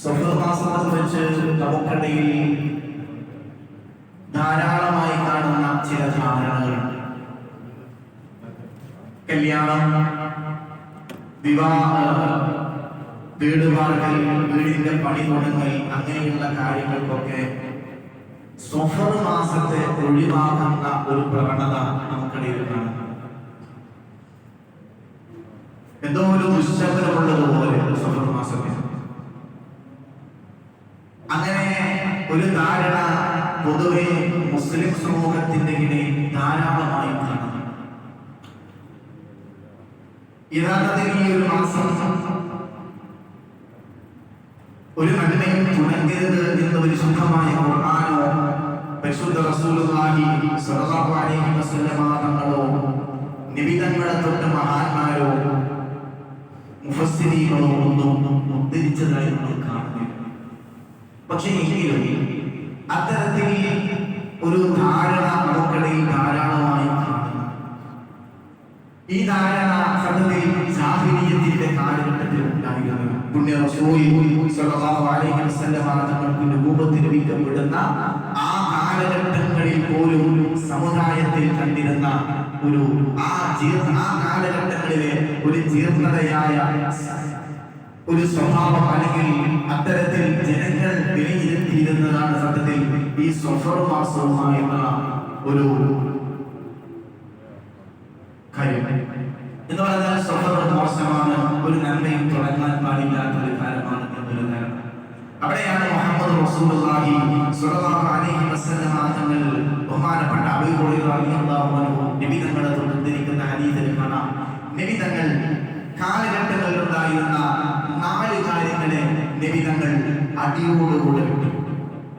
സ്വപ്നമാസത്തെ വെച്ച് നമുക്കിടയിൽ ധാരാളമായി കാണുന്ന ചില ധാരണകളുണ്ട് കല്യാണം വിവാഹ വീട് വാർക്കൽ വീടിന്റെ പണി തുടങ്ങി അങ്ങനെയുള്ള കാര്യങ്ങൾക്കൊക്കെ സ്വഫർ മാസത്തെ ഒഴിവാക്കുന്ന ഒരു പ്രവണത നമുക്കിടയിൽ കാണാം എന്തോ ഒരു ദുശ്ശബ്ദമുള്ളതുപോലെ സ്വഫർ മാസത്തിൽ. അങ്ങനെ ഒരു ധാരണ പൊതുവെ മുസ്ലിം സമൂഹത്തിന്റെ ഇടയിൽ ധാരാളമായി കാണുന്നു. യഥാർത്ഥത്തിൽ ഈ ഒരു മാസം ഒരു നന്മയും തുടങ്ങരുത് എന്ന് പരിശുദ്ധമായ ഖുർആനോ പരിശുദ്ധ റസൂലുള്ളാഹി സ്വല്ലല്ലാഹു അലൈഹി വസല്ലമ തങ്ങളോ നിബിതങ്ങളെ തൊട്ട് മഹാന്മാരോ മുഫസ്സിരീകളോ ഒന്നും ഉദ്ധരിച്ചതായി കാണുന്നില്ല പക്ഷേ എങ്കിലും അത്തരത്തിൽ ഒരു ധാരണ നമുക്കിടയിൽ ധാരാളമായി ഈ ധാരണ സത്യത്തിൽ ജാഹിലിയത്തിന്റെ കാലഘട്ടത്തിൽ ഉണ്ടായിരുന്നു. പുണ്യ തങ്ങൾക്ക് രൂപത്തിൽ വിധിക്കപ്പെടുന്ന ആ കാലഘട്ടങ്ങളിൽ പോലും സമുദായത്തിൽ കണ്ടിരുന്ന ഒരു ആ ജീർണ ആ കാലഘട്ടങ്ങളിലെ ഒരു ജീർണതയായ ഒരു സ്വഭാവം അല്ലെങ്കിൽ അത്തരത്തിൽ ജനങ്ങൾ വിലയിരുത്തിയിരുന്നതാണ് സത്യത്തിൽ ഈ സ്വഫർ മാസവുമായുള്ള ഒരു കാര്യം. എന്ന് പറഞ്ഞാൽ സ്വഫർ മോശമാണ് ഒരു നന്മയും തുടങ്ങാൻ പാടില്ലാത്ത ഒരു കാലമാണ് എന്നൊരു അവിടെയാണ് മുഹമ്മദ് റസൂലുള്ളാഹി സ്വല്ലല്ലാഹു അലൈഹി വസല്ലം തങ്ങൾ ബഹുമാനപ്പെട്ട അബൂ ഹുറൈറ റളിയല്ലാഹു അൻഹു നബി തങ്ങളെ തൊട്ടുദ്ധരിക്കുന്ന ഹദീസിൽ കാണാം. നബി തങ്ങൾ കാലഘട്ടങ്ങളിൽ ഉണ്ടായിരുന്ന നാല് കാര്യങ്ങളെ നിബിധങ്ങൾ അടിയോടുകൂടെ വിട്ടു.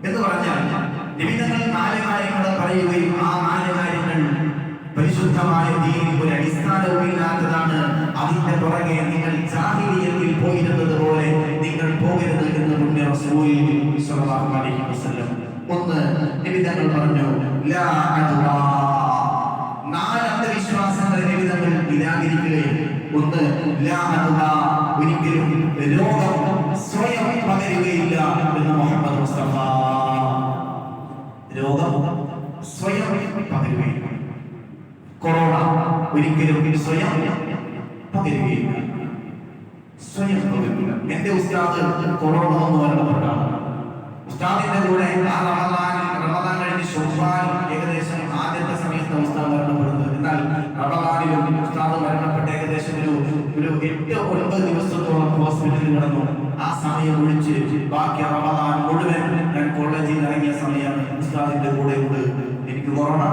എന്ന് പറഞ്ഞാൽ നിബിധങ്ങൾ നാല് കാര്യങ്ങൾ പറയുകയും ആ നാല് കാര്യങ്ങൾ പരിശുദ്ധമായ ദീനിൽ ഒരു അടിസ്ഥാനവും ഇല്ലാത്തതാണ്. അതിന്റെ പുറകെ നിങ്ങൾ ജാഹിലിയത്തിൽ പോയിരുന്നത് പോലെ നിങ്ങൾ പോകരുത് എന്ന് മുന്നേ റസൂൽ ഒന്ന് നിബിധങ്ങൾ പറഞ്ഞു ലാ അദ്വാ നാല് അന്ധവിശ്വാസങ്ങളെ നബി തങ്ങൾ നിരാകരിക്കുകയും ഒന്ന് ഒരിക്കലും രോഗം സ്വയം പകരുകയില്ല എന്ന് മുഹമ്മദ് മുസ്തഫ. രോഗം സ്വയം പകരുകയില്ല. കൊറോണ ഒരിക്കലും സ്വയം പകരുകയില്ല. സ്വയം പകരുകയില്ല. എന്റെ ഉസ്താദ് കൊറോണ എന്ന് പറയുന്നവരാണ് ഉസ്താദിന്റെ കൂടെ ആ റമദാൻ റമദാൻ കഴിഞ്ഞ് ഏകദേശം ആദ്യത്തെ സമയത്ത് ഉസ്താദ് മരണപ്പെടുന്നത് എന്നാൽ റമദാനിലും ഉസ്താദ് മരണപ്പെട്ട ഏകദേശം ഒരു എട്ട് ഒൻപത് ദിവസത്തോളം ഹോസ്പിറ്റലിൽ കിടന്നു. ആ സമയം ഒഴിച്ച് ബാക്കി റമദാൻ മുഴുവൻ ഞാൻ കോളേജിൽ ഇറങ്ങിയ സമയമാണ് ഉസ്താദിന്റെ കൂടെ ഉണ്ട്. എനിക്ക് കൊറോണ.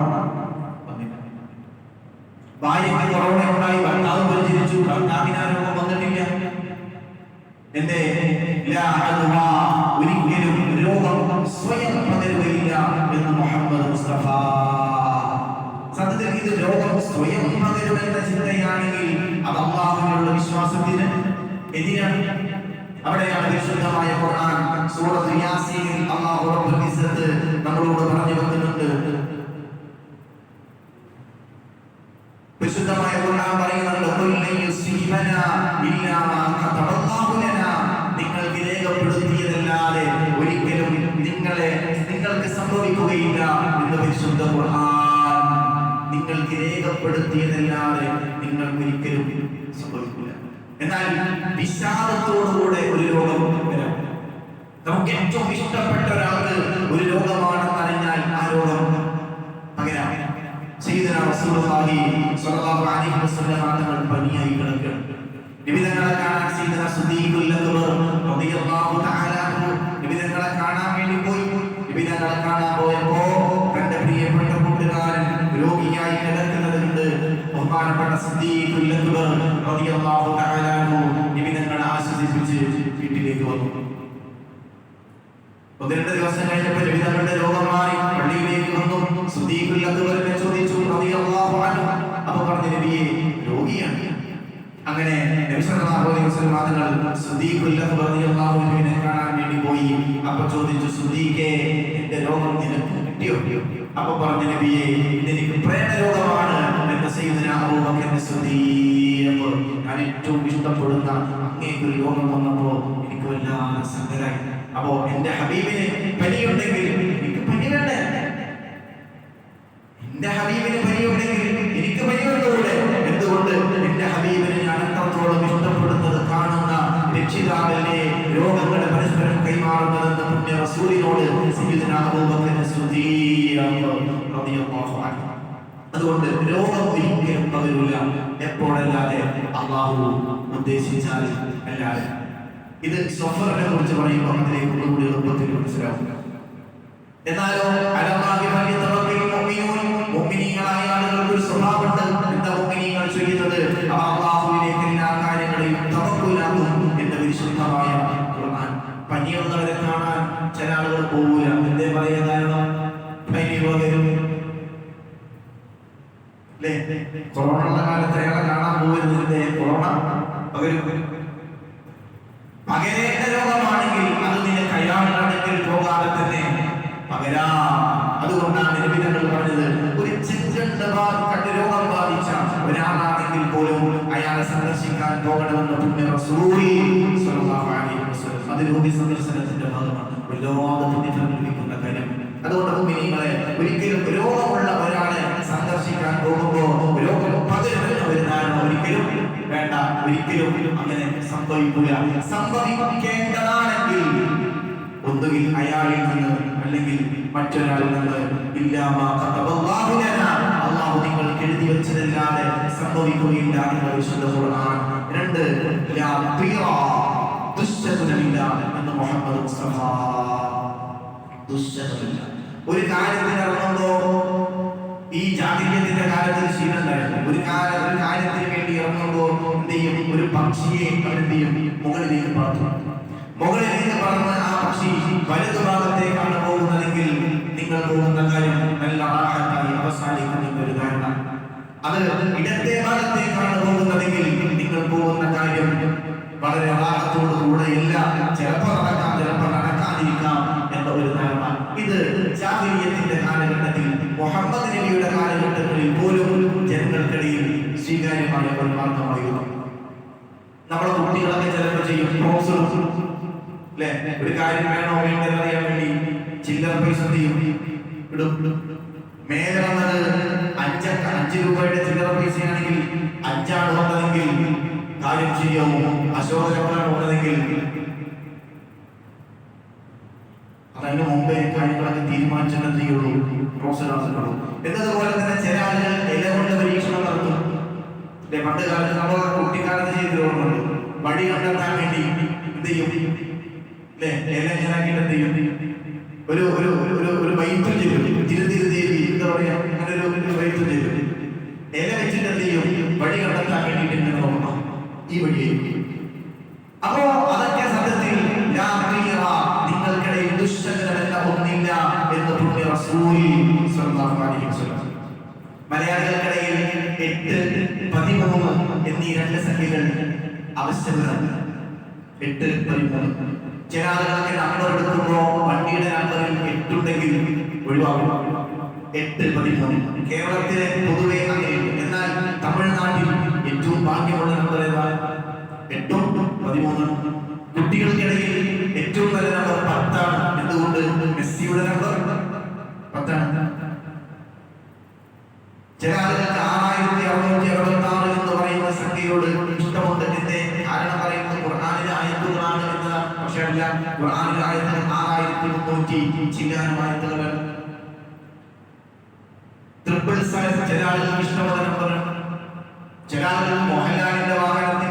ഭാര്യയ്ക്ക് കൊറോണ ഉണ്ടായി ഭർത്താവ് പരിചരിച്ചു. ഭർത്താവിന് ആ രോഗം വന്നിട്ടില്ല എന്റെ ഒരിക്കലും രോഗം സ്വയം പകരുകയില്ല എന്ന് മുഹമ്മദ് മുസ്തഫ. സത്യത്തിൽ ഇത് രോഗം സ്വയം പകരുമെന്ന ചിന്തയാണെങ്കിൽ അത് അള്ളാഹുവിനുള്ള വിശ്വാസത്തിന് എതിരാണ്. അവിടെയാണ് വിശുദ്ധമായ ഖുർആൻ സൂറത്ത് യാസീനിൽ അല്ലാഹു റബ്ബുൽ ഇസ്സത്ത് നമ്മളോട് പറഞ്ഞു വെക്കുന്നുണ്ട് വിശുദ്ധമായ ഖുർആൻ പറയുന്നുണ്ട് "ഖുൽ ലൻ യുസീബനാ ഇല്ലാ മാ ഖതബല്ലാഹു ലനാ." നിങ്ങൾക്ക് രേഖപ്പെടുത്തിയതല്ലാതെ ഒരിക്കലും നിങ്ങളെ നിങ്ങൾക്ക് സംഭവിക്കുകയില്ല എന്ന് വിശുദ്ധ ഖുർആൻ നിങ്ങൾക്ക് രേഖപ്പെടുത്തിയതല്ലാതെ നിങ്ങൾക്ക് ഒരിക്കലും സംഭവിക്കില്ല. എന്നാൽ വിഷാദത്തോടുകൂടെ ഒരു രോഗം വരാം. നമുക്ക് ഏറ്റവും ഇഷ്ടപ്പെട്ട ഒരാൾക്ക് ഒരു രോഗമാണെന്ന് അറിഞ്ഞാൽ ആ രോഗം പകരാം. റസൂലുള്ളാഹി സ്വല്ലല്ലാഹു അലൈഹി വസല്ലം തങ്ങൾ കാണാൻ അക്ബർ റളിയല്ലാഹു കാണാൻ വേണ്ടി പോയി. കാണാൻ പോയപ്പോ തന്റെ പ്രിയപ്പെട്ട കൂട്ടുകാരൻ രോഗിയായി കിടക്കുന്നത് കണ്ട് ബഹുമാനപ്പെട്ട നിബിധങ്ങളെ ആശ്വസിപ്പിച്ച് വീട്ടിലേക്ക് വന്നു. ഒന്ന് രണ്ട് ദിവസം കഴിഞ്ഞപ്പോൾ ലഭിതങ്ങളുടെ രോഗം മാറി പള്ളിയിലേക്ക് വന്നു. അക്ബറിനെ ചോദിച്ചു അപ്പൊ പറഞ്ഞ നബിയെ രോഗിയാണ്. അങ്ങനെ കാണാൻ വേണ്ടി പോയി. അപ്പൊ ചോദിച്ചു സുദീകെ എന്റെ രോഗം നിനക്ക് കിട്ടിയോ? അപ്പൊ പറഞ്ഞ നബിയെ ഇതെനിക്ക് പ്രേമരോഗമാണ്. എന്റെ സൈദിന അബൂബക്കറിന്റെ ശ്രദ്ധീയപ്പോൾ ഞാൻ ഏറ്റവും ഇഷ്ടപ്പെടുന്ന അങ്ങേക്ക് രോഗം വന്നപ്പോ എനിക്ക് വല്ലാതെ സങ്കരായി അപ്പോ എന്റെ ഹബീബിന് പനിയുണ്ടെങ്കിൽ എനിക്ക് പനി വേണ്ടേ? എന്റെ ഹബീബിന് പനിയുണ്ടെങ്കിൽ എനിക്ക് പനി എന്തുകൊണ്ട്? രോഗം ഒരിക്കലും പകരില്ല എപ്പോഴല്ലാതെ അള്ളാഹു ഉദ്ദേശിച്ചാൽ അല്ലാതെ. ഇത് സഫറിനെ കുറിച്ച് പറയുമ്പോൾ അതിലേക്ക് ഒന്നുകൂടി എളുപ്പത്തിൽ മനസ്സിലാവും എന്നാലോ മുഅ്മിനീങ്ങളായ ആളുകൾക്ക് ഒരു സ്വഭാവമുണ്ട്. എന്താ മുഅ്മിനീങ്ങൾ ചെയ്യുന്നത് അവ അല്ലാഹുവിലേക്ക് എല്ലാ കാര്യങ്ങളെയും തവക്കുലാക്കും എന്ന വിശുദ്ധമായ ഖുർആൻ. പനിയുള്ളവരെ കാണാൻ ചില ആളുകൾ പോകൂല എന്തേ പറയുന്ന കാരണം പനി പകരും അല്ലേ? കൊറോണ ഉള്ള കാലത്ത് അയാളെ കാണാൻ പോകരുതിന്റെ കൊറോണ. പകരും പകരേണ്ട രോഗമാണെങ്കിൽ അത് നിന്നെ കൈയാളാണെങ്കിൽ പോകാതെ തന്നെ പകരാ. അതുകൊണ്ടാണ് നിരവിധങ്ങൾ പറഞ്ഞത് ഒരു ചെഞ്ചണ്ട കണ്ട് രോഗം ബാധിച്ച ഒരാളാണെങ്കിൽ പോലും അയാളെ സന്ദർശിക്കാൻ പോകണമെന്ന് പുണ്യ റസൂലി സ്വല്ലല്ലാഹു അലൈഹി വസല്ലം അത് രോഗി സന്ദർശനത്തിന്റെ ഭാഗമാണ്. വല്ലാതെ പുണ്യം ലഭിക്കുന്ന കാര്യം. അതുകൊണ്ട് മുഅ്മിനീങ്ങളെ ഒരിക്കലും രോഗമുള്ള ഒരാളെ സന്ദർശിക്കാൻ പോകുമ്പോൾ രോഗം വരുന്നതാണ് ഒരിക്കലും വേണ്ട. ഒരിക്കലും അങ്ങനെ സംഭവിക്കുക സംഭവിക്കേണ്ടതാണെങ്കിൽ ഒന്നുകിൽ അയാളിൽ നിന്ന് അല്ലെങ്കിൽ മറ്റൊരാളിൽ നിന്ന് അല്ലാഹു നിങ്ങൾക്ക് എഴുതി വെച്ചതല്ലാതെ സംഭവിക്കുകയില്ല എന്ന് വിശുദ്ധ ഖുർആൻ രണ്ട് ദുശ്ശകുനമില്ല എന്ന് മുഹമ്മദ് മുസ്തഫ. ദുശ്ശകുനമില്ല ഒരു കാര്യത്തിന് ഇറങ്ങുമ്പോ ഈ ജാതിര്യത്തിന്റെ കാലത്തിൽ ശീലമുണ്ടായിരുന്നു. ഒരു കാല ഒരു കാര്യത്തിന് വേണ്ടി ഇറങ്ങുമ്പോൾ എന്ത് ചെയ്യും? ഒരു പക്ഷിയെ അവരെന്ത് ചെയ്യും? മുകളിലേക്ക് പറത്തും. മുകളിലേക്ക് പറന്ന് ആ പക്ഷി വലതു ഭാഗത്തേക്കാണ് പോകുന്നതെങ്കിൽ നിങ്ങൾ പോകുന്ന കാര്യം നല്ല ആഹാരത്തായി അവസാനിക്കുന്ന ഒരു കാരണം അത് ഇടത്തെ ഭാഗത്തേക്കാണ് പോകുന്നതെങ്കിൽ നിങ്ങൾ പോകുന്ന കാര്യം വളരെ ആഹത്തോട് കൂടെ എല്ലാം ചിലപ്പോൾ നടക്കാം ചിലപ്പോൾ നടക്കാതിരിക്കാം എന്ന ഒരു ധാരണ. ഇത് ജാതീയത്തിന്റെ കാലഘട്ടത്തിൽ മുഹമ്മദ് നബിയുടെ കാലഘട്ടങ്ങളിൽ പോലും ജനങ്ങൾക്കിടയിൽ സ്വീകാര്യമായ ഒരു മാർഗമായിരുന്നു നമ്മുടെ കുട്ടികളൊക്കെ ചിലപ്പോൾ ചെയ്യും ഫ്രോക്സ് അല്ലെ ഒരു കാര്യം വേണോ വേണ്ടത് അറിയാൻ വേണ്ടി ചില്ലറ പൈസ ചെയ്യും ഇടും. മേലെ അഞ്ച് അഞ്ച് രൂപയുടെ ചില്ലറ പൈസയാണെങ്കിൽ അഞ്ചാണ് വന്നതെങ്കിൽ കാര്യം ശരിയാവും. അശോക ചക്രാണ് വന്നതെങ്കിൽ അതിന് മുമ്പേ കാര്യങ്ങളൊക്കെ തീരുമാനിച്ചെന്നേ പ്രോത്സാഹനത്തിനുള്ളൂ എന്നതുപോലെ തന്നെ ചില ആളുകൾ ഇല കൊണ്ട് പരീക്ഷണം നടത്തും. പണ്ട് കാലത്ത് നമ്മൾ കുട്ടിക്കാലത്ത് ചെയ്തിട്ടുണ്ട് വഴി കണ്ടെത്താൻ വേണ്ടി എന്ത് ചെയ്യും? അല്ലേ? ഇല ഇങ്ങനാക്കിയിട്ട് എന്ത് ചെയ്യും? ഒരു ഒരു ഒരു ഒരു വൈദ്യുതി വൈദ്യം ചെയ്യും. തിരുത്തിരി ദേവി എന്താ പറയാ? അങ്ങനെ ഒരു ഒരു വൈദ്യം ചെയ്യും. ഇല വെച്ചിട്ട് എന്ത് ചെയ്യും? വഴി കണ്ടെത്താൻ വേണ്ടിയിട്ട് ഇങ്ങനെ നോക്കണം. ഈ വഴിയായിരിക്കും. ആവശ്യമാണ് എട്ട് പതിമൂന്ന്. ചില ആളുകളൊക്കെ നമ്പർ എടുക്കുമ്പോൾ വണ്ടിയുടെ നമ്പറിൽ എട്ടുണ്ടെങ്കിൽ ഒഴിവാകും. എട്ട് പതിമൂന്ന്. കേരളത്തിലെ പൊതുവെ അങ്ങനെയുണ്ട് എന്നാൽ തമിഴ്നാട്ടിൽ ഏറ്റവും ഭാഗ്യമുള്ള നമ്പർ ഏതാണ് എട്ടും പതിമൂന്ന്. കുട്ടികൾക്കിടയിൽ ഏറ്റവും നല്ല നമ്പർ പത്താണ്. എന്തുകൊണ്ട്? മെസ്സിയുടെ നമ്പർ പത്താണ്. ചില ആളുകൾക്ക് ആറായിരത്തി അറുന്നൂറ്റി അറുപത്തി ആറ് എന്ന് പറയുന്ന സംഖ്യയോട് ഇഷ്ടമുണ്ട് എന്റെ കാരണം പറയുന്നത് ഖുർആാനിലെ ആയത്തുകളാണ് അല്ല ഖുർആാനിലെ ആയത്തുകൾ ആറായിരത്തി മുന്നൂറ്റി ചില്ലാനും ആയത്തുകളാണ്. ട്രിപ്പിൾ സയൻസ് ചില വിഷ്ണുവർദ്ധനം ചില ആളുകൾ മോഹൻലാലിന്റെ വാഹനത്തിന്റെ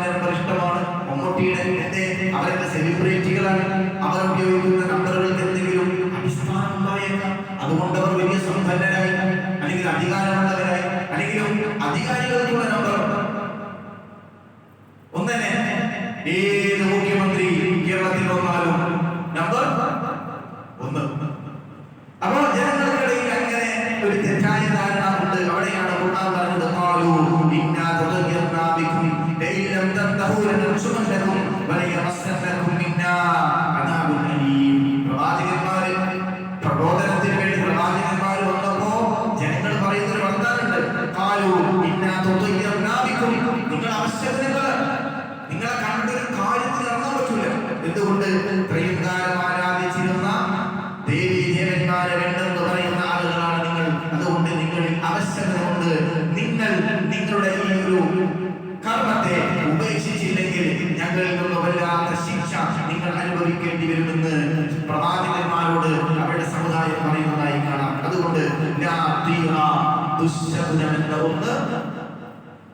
ദുശ്ശകുനം എന്ന ഒന്ന്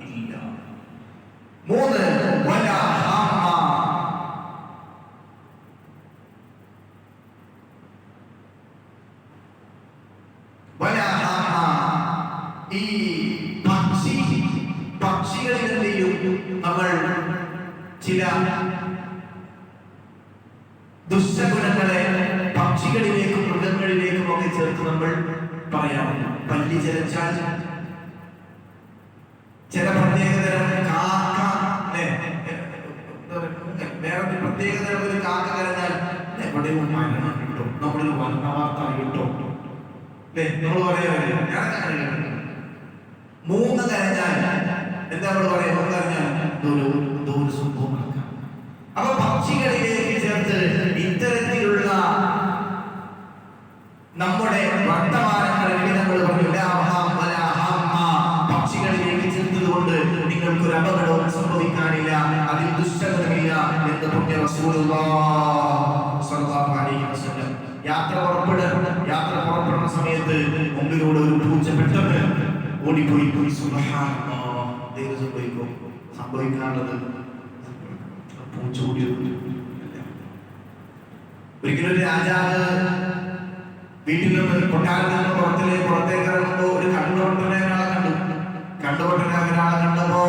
ഇല്ല. മൂന്ന് വലാ ഹാമ. വലാ ഹാമ. ഈ പക്ഷി പക്ഷികളിലെയും നമ്മൾ ചില ദുഷ്ടഗുണങ്ങളെ പക്ഷികളിലേക്കും മൃഗങ്ങളിലേക്കും ഒക്കെ ചേർത്ത് നമ്മൾ പറയാറുണ്ട് പല്ലി ചലച്ചാൽ ചില പ്രത്യേകതരം കാക്ക? വേറെ പ്രത്യേകതരം ഒരു കാക്ക കരഞ്ഞാൽ എവിടെയും മരണം കിട്ടും. നമ്മളൊരു വർണ വാർത്ത കിട്ടും. നമ്മൾ പറയാറില്ല മൂന്ന് കരഞ്ഞാൽ എന്താ നമ്മൾ പറയാ മൂന്ന് കരഞ്ഞാൽ ഒരു സംഭവം അപ്പൊ പക്ഷികളിലേക്ക് ചേർത്ത് ഇത്തരത്തിലുള്ള നമ്മുടെ വർത്തമാനങ്ങളിൽ നമ്മൾ പറഞ്ഞു ചേർത്തത് കൊണ്ട് നിങ്ങൾക്ക് ഒരു അപകടവും സംഭവിക്കാനില്ല അതിൽ ദുഷ്ടതമില്ല എന്ന് പുണ്യ യാത്ര പുറപ്പെട യാത്ര പുറപ്പെടുന്ന സമയത്ത് മുമ്പിലൂടെ ഒരു പൂച്ച പെട്ടെന്ന് ഓടിപ്പോയി പോയി ദൈവം സംഭവിക്കും? പൂച്ച ഓടി ഒരിക്കലും ഒരു രാജാവ് വീട്ടിൽ നിന്ന് കൊട്ടാരത്തിൽ നിന്ന് പുറത്തിലേക്ക് പുറത്തേക്ക് ഇറങ്ങുമ്പോൾ ഒരു കണ്ടുപൊട്ടനെ ഒരാളെ കണ്ടു. കണ്ടുപൊട്ടനെ ഒരാളെ കണ്ടപ്പോ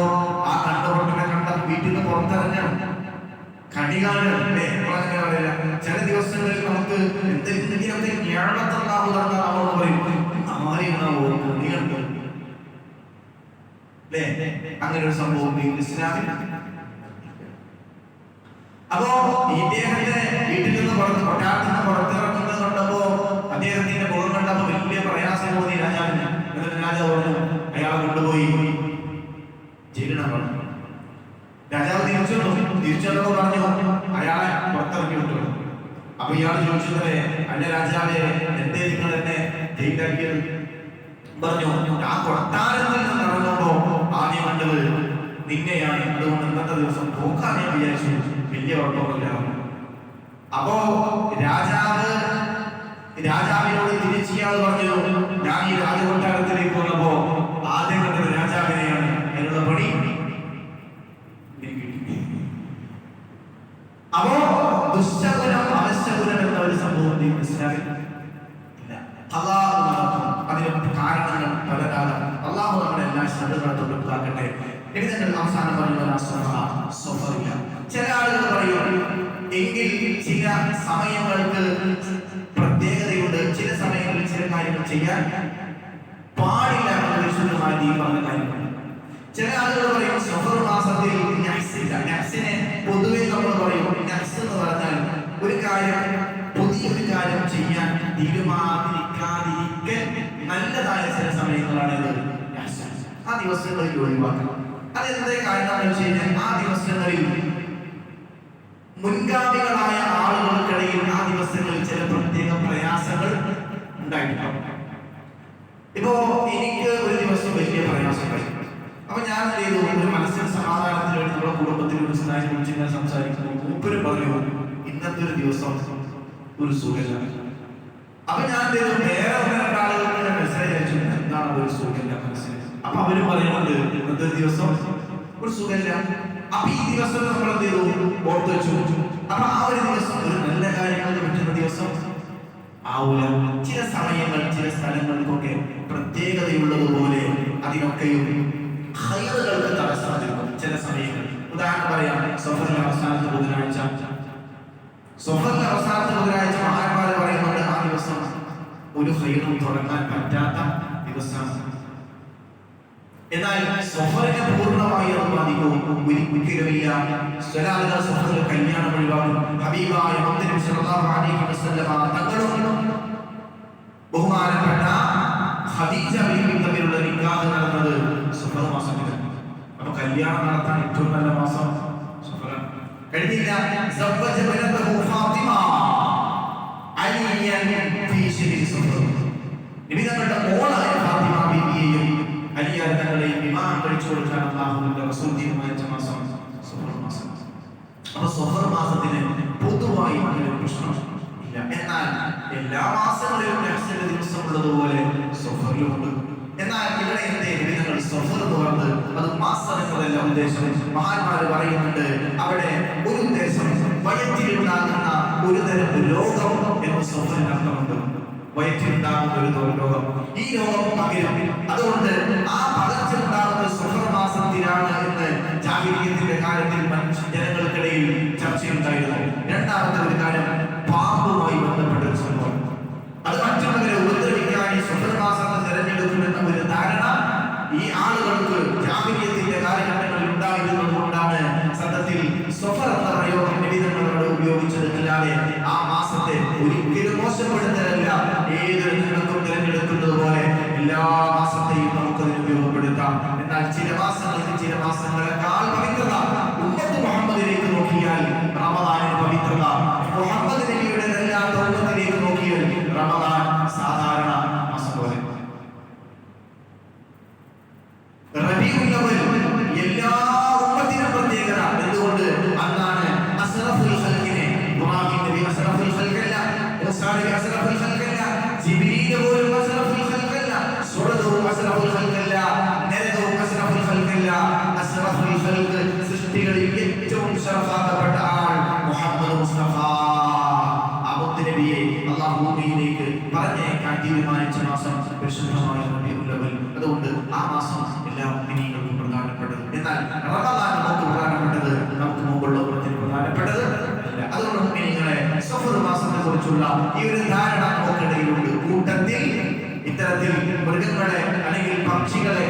ആ കണ്ടുപൊട്ടനെ കണ്ട വീട്ടിൽ നിന്ന് പുറത്തിറങ്ങ. കണികാണ് ചില ദിവസങ്ങളിൽ നമുക്ക് എന്തെങ്കിലുമൊക്കെ ഞാഴത്തുണ്ടാവുക നമ്മളോട് പറയും ആരെയുണ്ടാവോ കണി കണ്ടു. അല്ലേ? അങ്ങനെ ഒരു സംഭവം ഇസ്ലാമിൽ. അപ്പോ ഇദ്ദേഹത്തെ വീട്ടിൽ നിന്ന് പുറത്ത് കൊട്ടാരത്തിൽ നിന്ന് പുറത്തിറങ്ങുന്നത് കണ്ടപ്പോ അദ്ദേഹത്തിന്റെ മുഖം കണ്ടപ്പോ വലിയ പ്രയാസം തോന്നി രാജാവിന്. എന്നിട്ട് രാജാവ് പറഞ്ഞു അയാളെ കൊണ്ടുപോയി. ജയിലിടാൻ രാജാവ് തിരിച്ചു വന്നു. തിരിച്ചു വന്നപ്പോ പറഞ്ഞു അയാളെ പുറത്തിറക്കി വിട്ടു. അപ്പൊ ഇയാൾ ചോദിച്ചതല്ലേ അന്റെ രാജാവെ എന്തേ നിങ്ങൾ എന്നെ ജയിലാക്കിയത് പറഞ്ഞു ആ കൊട്ടാരത്തിൽ നിന്ന് ഇറങ്ങുമ്പോ ആദ്യം കണ്ടത് നിന്നെയാണ്. അതുകൊണ്ട് ഇന്നത്തെ ദിവസം തോക്കാൻ ഞാൻ വിചാരിച്ചു. വലിയ കുഴപ്പമില്ല അപ്പോ രാജാവ് രാജാവിനോട് തിരിച്ചിയാൾ പറഞ്ഞു ഞാൻ ഈ രാജകൊട്ടാരത്തിലേക്ക് വന്നപ്പോ ആദ്യം കണ്ടത് രാജാവിനെയാണ് എന്നുള്ള പണി. അപ്പോ ദുശ്ശകുലം അവശ്യഗുണം എന്ന ഒരു സംഭവം ഇസ്ലാമിൽ ഇല്ല. അതിന് കാരണങ്ങൾ പലതാണ്. അള്ളാഹു നമ്മുടെ എല്ലാ ശ്രദ്ധകളും തൊടുത്താക്കട്ടെ എഴുതങ്ങൾ അവസാനം പറയുന്ന ചില ആളുകൾ പറയും എങ്കിൽ ചില സമയങ്ങൾക്ക് ചെയ്യാൻ പാടില്ല പരിശുദ്ധമായ ദീപം ഈ ചില ആളുകൾ പറയും സഫർ മാസത്തിൽ നഹ്സില്ല നഹ്സിനെ പൊതുവെ നമ്മൾ പറയും നഹ്സ് എന്ന് പറഞ്ഞാൽ ഒരു കാര്യം പുതിയൊരു കാര്യം ചെയ്യാൻ തീരുമാനിക്കാതിരിക്കൽ നല്ലതായ ചില സമയങ്ങളാണ്. ആ ദിവസങ്ങളിൽ ഒഴിവാക്കണം. അതെന്തേ കാരണം എന്ന് വെച്ച് കഴിഞ്ഞാൽ ആ ദിവസങ്ങളിൽ മുൻഗാമികളായ ആളുകൾക്കിടയിൽ ആ ദിവസങ്ങളിൽ ചില പ്രത്യേക പ്രയാസങ്ങൾ ഉണ്ടായിട്ടുണ്ടാവും ഇപ്പോ എനിക്ക് ഒരു ദിവസം വലിയ പ്രയാസമായി. അപ്പൊ ഞാൻ ചെയ്തു? ഒരു മനസ്സിന് സമാധാനത്തിന് വേണ്ടി നമ്മുടെ കുടുംബത്തിൽ ഒരു സ്നേഹം ഞാൻ സംസാരിക്കുന്നു. മൂപ്പര് പറഞ്ഞു ഇന്നത്തെ ഒരു ദിവസം ഒരു സുഖമില്ല. അപ്പൊ ഞാൻ ചെയ്തു? വേറെ ഒന്ന് ഞാൻ മെസ്സേജ് അയച്ചു. എന്താണ് ഒരു സുഖമില്ല മനസ്സിന്? അപ്പൊ അവർ പറയുന്നുണ്ട് ഇന്നത്തെ ദിവസം ഒരു സുഖമില്ല. അപ്പൊ ഈ ദിവസം നമ്മൾ എന്ത് ചെയ്തു? ഓർത്ത് വെച്ചു. അപ്പൊ ആ ഒരു ദിവസം ഒരു നല്ല കാര്യങ്ങൾ പറ്റുന്ന ദിവസം ആവൂല ചില സമയങ്ങൾ ചില സ്ഥലങ്ങൾക്കൊക്കെ പ്രത്യേകതയുള്ളതുപോലെ അതിനൊക്കെയും ഹൈറുകൾക്ക് തടസ്സം ചില സമയങ്ങൾ ഉദാഹരണം പറയാം സഫറിന്റെ അവസാനത്തെ ബുധനാഴ്ച. സഫറിന്റെ അവസാനത്തെ ബുധനാഴ്ച മഹാന്മാര് പറയുന്നുണ്ട് ആ ദിവസം ഒരു ഹൈറും തുടങ്ങാൻ പറ്റാത്ത ദിവസമാണ്. എന്നാൽ സഫറിനെ പൂർണമായി അത് ബാധിക്കും ഒരിക്കലുമില്ല സ്വലാദ സഫറിൽ കല്യാണം ഒഴിവാക്കും ഹബീബായ മുത്തനബി സല്ലല്ലാഹു അലൈഹി വസല്ലമ തങ്ങളും ബഹുമാനപ്പെട്ട ഖദീജ ബീവി തമ്മിലുള്ള നിക്കാഹ് നടന്നത് സഫർ മാസത്തിലാണ്. അപ്പൊ കല്യാണം നടത്താൻ ഏറ്റവും നല്ല മാസം സഫറാണ്. കഴിഞ്ഞില്ല. സബ്ബജ ബനതഹു ഫാത്തിമ. അലിയൻ ഫീ ശരി സഫർ ഇമാം കഴിച്ചു കൊടുക്കാൻ അള്ളാഹുവിന്റെ റസൂൽ തീരുമാനിച്ച മാസം. സഫർ അപ്പൊ സഫർ മാസത്തിന് പൊതുവായി അങ്ങനെ ഒരു പ്രശ്നം ഇല്ല. എന്നാൽ എല്ലാ മാസങ്ങളിലും നഫ്സിന്റെ ദിവസം ഉള്ളതുപോലെ സഫറിലുമുണ്ട് എന്നാൽ ഇവിടെ എന്തേ വിധങ്ങൾ സഫർ എന്ന് അത് മാസം എന്നതല്ല ഉദ്ദേശം മഹാന്മാര് പറയുന്നുണ്ട് അവിടെ ഒരു ഉദ്ദേശം വയറ്റിലുണ്ടാകുന്ന ഒരു തരം രോഗം എന്ന് സഫറിന് അർത്ഥമുണ്ട് വയറ്റിലുണ്ടാകുന്ന ഒരു രോഗം ഈ രോഗം പകരും. അതുകൊണ്ട് ആ പകർച്ച ഉണ്ടാകുന്ന സഫർ മാസത്തിലാണ് എന്ന് ജാഹിലിയത്തിന്റെ കാര്യത്തിൽ ജനങ്ങൾക്കിടയിൽ ചർച്ചയുണ്ടായിരുന്നു. രണ്ടാമത്തെ ഒരു കാര്യം പാമ്പുമായി ബന്ധപ്പെട്ട ഒരു സംഭവം. അത് മറ്റുള്ളവരെ ഉപദ്രവിക്കാൻ സുഹൃമാസത്തെ തിരഞ്ഞെടുക്കുമെന്ന ഒരു ധാരണ ഈ ആളുകൾക്ക് ജാഹിലിയത്തിന്റെ കാലഘട്ടങ്ങളിൽ ഉണ്ടായിരുന്നത് കൊണ്ടാണ് സത്യത്തിൽ സ്വഫർ എന്ന ഏത് നിങ്ങൾക്കും തിരഞ്ഞെടുക്കുന്നത് പോലെ എല്ലാ മാസത്തെയും നമുക്കതിന് ഉപയോഗപ്പെടുത്താം. എന്നാൽ ചില മാസങ്ങൾക്ക് ചില മാസങ്ങളെക്കാൾ പവിത്രത ഉമ്മത്ത് മുഹമ്മദിലേക്ക് നോക്കിയാൽ റമദാനിന് പവിത്രത. മുഹമ്മദ് സൃഷ്ടികളിൽ ഏറ്റവും ശറഫാക്കപ്പെട്ട മുഹമ്മദ് മുസ്തഫ. ആ മുത്ത് നബിയെ അള്ളാഹു ഭൂമിയിലേക്ക് പറഞ്ഞേക്കാൻ തീരുമാനിച്ച മാസം പരിശുദ്ധമായ റബീഉൽ അതുകൊണ്ട് ആ മാസം എല്ലാ മുഅ്മിനീങ്ങൾക്കും പ്രധാനപ്പെട്ടത്. എന്നാൽ റമദാൻ നമുക്ക് നമുക്ക് മുമ്പുള്ള ഉള്ളതിന് പ്രധാനപ്പെട്ടത് അതുകൊണ്ട് സഫർ മാസത്തെ ഈ ഒരു ധാരണ നമുക്കിടയിലുണ്ട്. കൂട്ടത്തിൽ ഇത്തരത്തിൽ മൃഗങ്ങളെ അല്ലെങ്കിൽ പക്ഷികളെ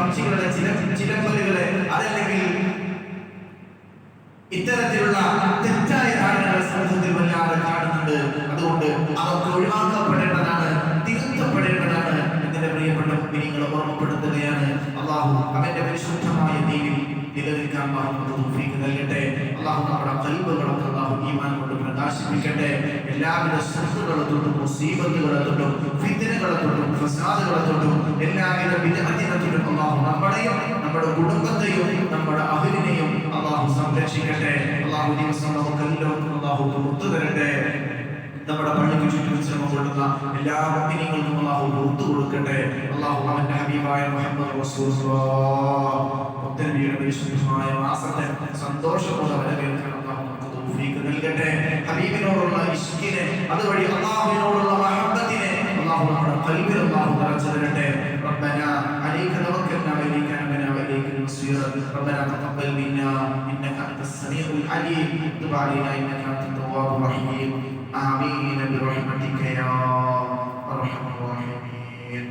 പക്ഷികളുടെ ചില ചിലമ്പലുകളെ അതല്ലെങ്കിൽ ഇത്തരത്തിലുള്ള തെറ്റായ ധാരണകൾ സമൂഹത്തിൽ വല്ലാതെ കാണുന്നുണ്ട്. അതുകൊണ്ട് അതൊക്കെ ഒഴിവാക്കപ്പെടേണ്ടതാണ് തിരുത്തപ്പെടേണ്ടതാണ് എന്റെ പ്രിയപ്പെട്ട നിങ്ങൾ ഓർമ്മപ്പെടുത്തുകയാണ്. അള്ളാഹു അവന്റെ പരിശുദ്ധമായ ദീനിൽ നിലനിൽക്കാൻ നൽകട്ടെ. അള്ളാഹു നമ്മുടെ കൽബുകളൊക്കെ അള്ളാഹു ഈമാൻ കൊണ്ട് പ്രകാശിപ്പിക്കട്ടെ എല്ലാവിധ ശത്രുക്കളെ തൊട്ടും മുസീബത്തുകളെ തൊട്ടും ഫിത്തിനുകളെ തൊട്ടും ഫസാദുകളെ തൊട്ടും എല്ലാവിധ തൊട്ടും അള്ളാഹു നമ്മുടെയും നമ്മുടെ കുടുംബത്തെയും നമ്മുടെ അഹിലിനെയും അള്ളാഹു സംരക്ഷിക്കട്ടെ. അള്ളാഹു ദിവസം നമുക്കെല്ലാം അള്ളാഹു പുറത്തു തരട്ടെ നമ്മുടെ പള്ളിക്ക് ചുറ്റും ശ്രമം കൊള്ളുന്ന എല്ലാ മുഅ്മിനീങ്ങൾക്കും അള്ളാഹു പുറത്തു കൊടുക്കട്ടെ. അള്ളാഹു അവന്റെ ഹബീബായ മുഹമ്മദ് പരിശുദ്ധമായ മാസത്തെ സന്തോഷത്തോടെ നമുക്ക് തൗഫീഖ് നൽകട്ടെ ഹബീബിനോടുള്ള ഇഷ്കിനെ അതുവഴി അള്ളാഹുവിനോടുള്ള മഹബ്ബത്തിനെ അള്ളാഹു നമ്മുടെ കൽബിൽ അള്ളാഹു നിറച്ചു തരട്ടെ ربنا عليك توكلنا وإليك أنبنا وإليك المصير ربنا تقبل منا إنك أنت السميع العليم تب علينا إنك أنت التواب الرحيم آمين برحمتك يا أرحم الراحمين